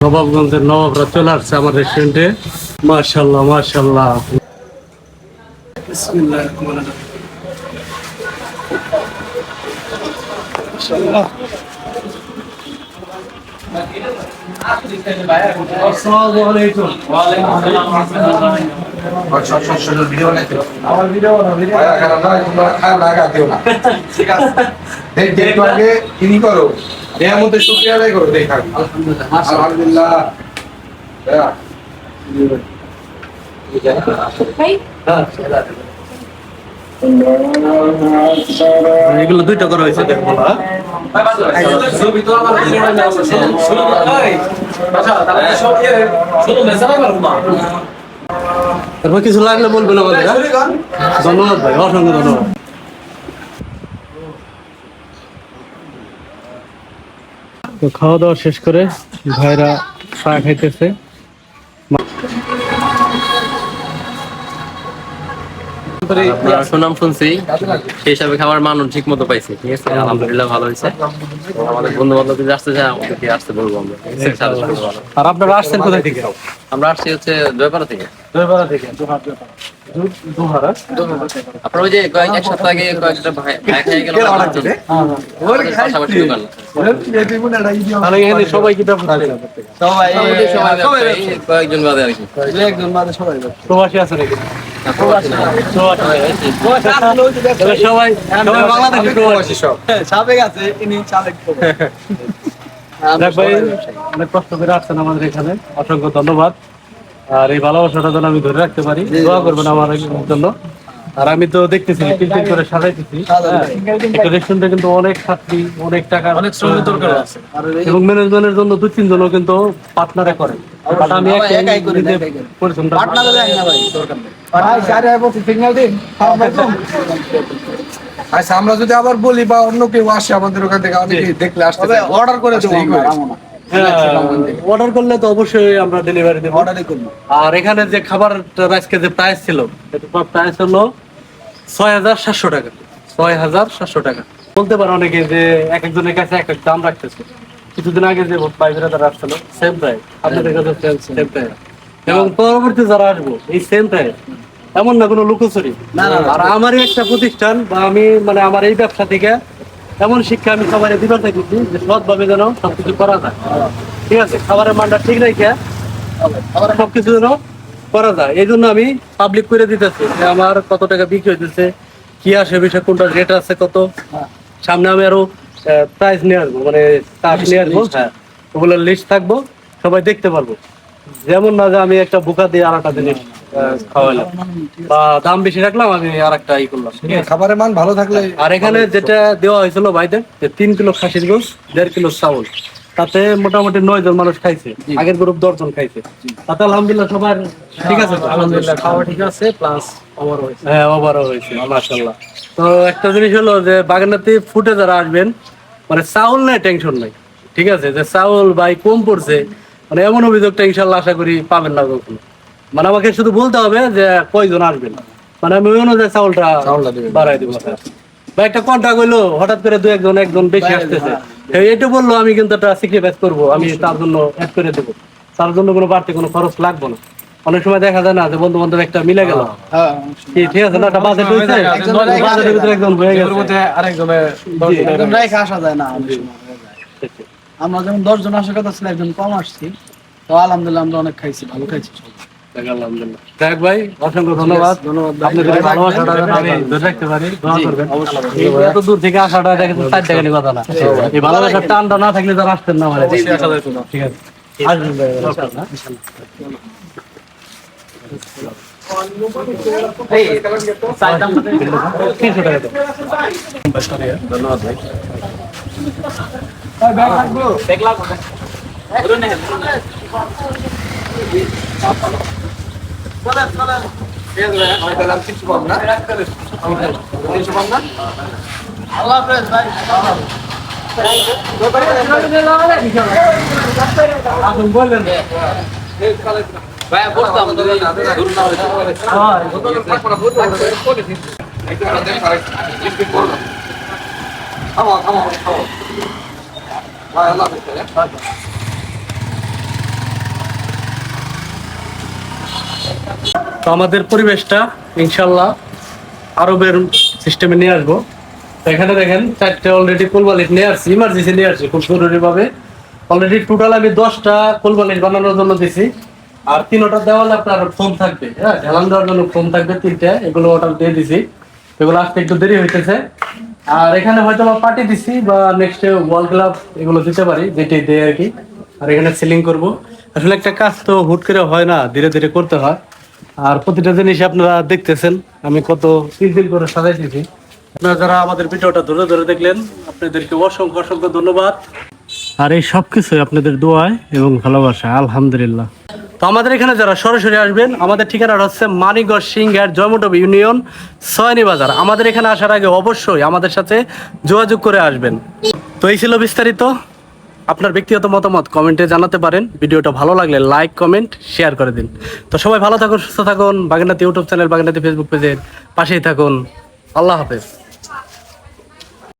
নবাবগঞ্জের নবাবরা চলে আসছে আমার রেস্টুরেন্টে মাশাল্লাহ মাশাল্লাহ বিসমিল্লাহির রহমানির আলাইকুম। আমার ভিডিও না, ভিডিও আলহামদুলিল্লাহ। হ্যাঁ, এগুলো দুইটা করা হয়েছে দেখো না তারপর কিছু লাগলে বলবেন আমাদের হ্যাঁ? ধন্যবাদ ভাই অসংখ্য ধন্যবাদ। তো খাওয়া দাওয়া শেষ করে ভাইরা চা খাইতেছে। আমরা সুনাম শুনছি সেই হিসাবে খাবার মান ঠিক মতো পাইছি ঠিক আছে? আলহামদুলিল্লাহ ভালো হয়েছে। আমাদের বন্ধু বান্ধব যদি আসতে চায় আমাদেরকে আসতে বলব আমরা। আর আপনারা আসছেন কোথায় থেকে? আমরা আসছি হচ্ছে জয়পাড়া থেকে। দইপাড়া থেকে আপনার ওই যে কয়েক এক সপ্তাহ আগে কয়েকটা ভাই ভাই গেল আমাদের পাশাপাশি দোকান। তাহলে এখানে সবাই কি সবাই কয়েকজন বাদে আর কি। প্রবাসী আছে নাকি? প্রবাসী না। তাহলে সবাই সবাই বাংলাদেশি প্রবাসী সব। দেখ ভাই অনেক কষ্ট করে আসছেন আমাদের এখানে। অসংখ্য ধন্যবাদ। আর এই ভালোবাসাটা যেন আমি ধরে রাখতে পারি দোয়া করবেন আমার জন্য। আর আমি তো দেখতেছি টিল করে সাজাইতেছি। হ্যাঁ, একটা রেস্টুরেন্টে কিন্তু অনেক ছাত্রী অনেক টাকা অনেক শ্রমিক দরকার আছে। এবং ম্যানেজমেন্টের জন্য দুই তিন জনও কিন্তু পার্টনারে করে। বাট আমি একাই পরিশ্রমটা আচ্ছা আমরা যদি আবার বলি বা অন্য কেউ আসে আমাদের ওখান থেকে অনেকে দেখলে আসতে অর্ডার করে দেবো অর্ডার করলে তো অবশ্যই আমরা ডেলিভারি দেবো। অর্ডারই করব। আর এখানে যে খাবার আজকে যে প্রাইস ছিল প্রাইস হলো ছয় হাজার সাতশো টাকা। ছয় হাজার সাতশো টাকা। বলতে পারে অনেকে যে এক একজনের কাছে এক এক দাম রাখতেছে। কিছুদিন আগে যে ভাই ব্রাদার আসছিল সেম প্রাইস আপনাদের কাছে সেম প্রাইস এবং পরবর্তী যারা আসব এই সেম প্রাইস এমন না কোনো লুকোচুরি। আর আমারই একটা প্রতিষ্ঠান বা আমি মানে আমার এই ব্যবসা থেকে এমন শিক্ষা আমি সবাই দিবার থাকছি যে সৎভাবে যেন সবকিছু করা যায়। ঠিক আছে খাবারের মানটা ঠিক রেখে সবকিছু যেন করা যায়। এই জন্য আমি পাবলিক করে দিতেছি যে আমার কত টাকা বিক্রি হইতেছে কি আসে বিষয় কোনটা রেট আছে কত। সামনে আমি আরও প্রাইস নিয়ে আসব মানে কাজ নিয়ে আসব হ্যাঁ। ওগুলো লিস্ট থাকব সবাই দেখতে পারব। যেমন না যে আমি একটা বুকা দিয়ে আর একটা জিনিস বা দাম বেশি রাখলাম আমি আর একটা ই করলাম। খাবারের মান ভালো থাকলে আর এখানে যেটা দেওয়া হয়েছিল ভাইদের যে তিন কিলো খাসির গোস দেড় কিলো চাউল তাতে মোটামুটি নয় জন মানুষ খাইছে আগের গ্রুপ দশ জন খাইছে। তাতে আলহামদুলিল্লাহ সবার ঠিক আছে তো? আলহামদুলিল্লাহ খাওয়া ঠিক আছে প্লাস হ্যাঁ ওভারও হয়েছে মাশাল্লাহ তো একটা জিনিস হলো যে বাগানাতে ফুটে যারা আসবেন মানে চাউল নাই টেনশন নাই। ঠিক আছে? যে চাউল ভাই কম পড়ছে মানে এমন অভিযোগটা ইনশাল্লাহ আশা করি পাবেন না কখনো। মানে আমাকে শুধু বলতে হবে যে কয়জন আসবেন? মানে আমি ওই অনুযায়ী চাউলটা বাড়াই দিব বা একটা কন্টাক্ট হইল হঠাৎ করে দু একজন একজন বেশি আসতেছে। এই এটা বলল আমি কিন্তু একটা স্যাক্রিফাইস করব আমি তার জন্য অ্যাড করে দেবো। তার জন্য কোনো বাড়তি কোনো খরচ লাগবে না। অনেক সময় দেখা যায় না যে বন্ধু বান্ধব একটা মিলে গেল। কি ঠিক আছে? না একটা বাজেট হয়েছে? বাজেটের ভিতরে একজন হয়ে গেছে। আরেকজনের জি। আসা যায় না হয়ে। আমরা যেমন দশ জন আসার কথা ছিল একজন কম আসছি। তো আলহামদুলিল্লাহ আমরা অনেক খাইছি ভালো খাইছি। যাক ভাই অসংখ্য ধন্যবাদ। ভালোবাসাটা যেন আমি ধরে রাখতে পারি দোয়া করবেন। এত দূর থেকে আসাটা দেখে তো চার কথা না। এই ভালোবাসার টানটা না থাকলে তারা আসতেন না আমার ঠিক আছে। আসবেন ভাই। তিনশো টাকা দাও। আল্লাহ হাফেজ ভাই ভাই ভাই আল্লাহ হাফেজ, হ্যাঁ? তো আমাদের পরিবেশটা ইনশাল্লাহ আরবের সিস্টেমে নিয়ে আসব। এখানে দেখেন, চারটে অলরেডি কোলবালিশ নিয়ে আসছি ইমার্জেন্সি নিয়ে আসছি খুব জরুরি ভাবে অলরেডি টোটাল আমি দশটা কোলবালিশ বানানোর জন্য দিছি। আর তিনোটা দেওয়ালে আপনার ফোম থাকবে হ্যাঁ ঢেলান দেওয়ার জন্য ফোম থাকবে তিনটা, এগুলো অর্ডার দিয়ে দিছি। এগুলো আসতে একটু দেরি হইতেছে। আর এখানে হয়তো বা পার্টি দিছি বা নেক্সট ওয়াল গ্লাভ এগুলো দিতে পারি যেটি দেয় আর কি। আর এখানে সিলিং করব। আসলে একটা কাজ তো হুট করে হয় না, ধীরে ধীরে করতে হয়। আর প্রতিটা জিনিস আপনারা দেখতেছেন। আমি কত দিন করে সাজাইতেছি। আপনারা যারা আমাদের ভিডিওটা ধরে ধরে দেখলেন, আপনাদেরকে অসংখ্য অসংখ্য ধন্যবাদ। আর এই সব আপনাদের দোয়ায় এবং ভালোবাসা আলহামদুলিল্লাহ। তো আমাদের এখানে যারা সরাসরি আসবেন, আমাদের ঠিকানাটা হচ্ছে মানিকগড় সিংহার জয়মন্ডপ ইউনিয়ন, সয়নি বাজার। আমাদের এখানে আসার আগে অবশ্যই আমাদের সাথে যোগাযোগ করে আসবেন। তো এই ছিল বিস্তারিত। আপনার ব্যক্তিগত মতামত কমেন্টে জানাতে পারেন। ভিডিওটা ভালো লাগলে লাইক কমেন্ট শেয়ার করে দিন। তো সবাই ভালো থাকুন, সুস্থ থাকুন। Baganati YouTube channel Baganati Facebook পেজের পাশেই থাকুন। আল্লাহ হাফেজ।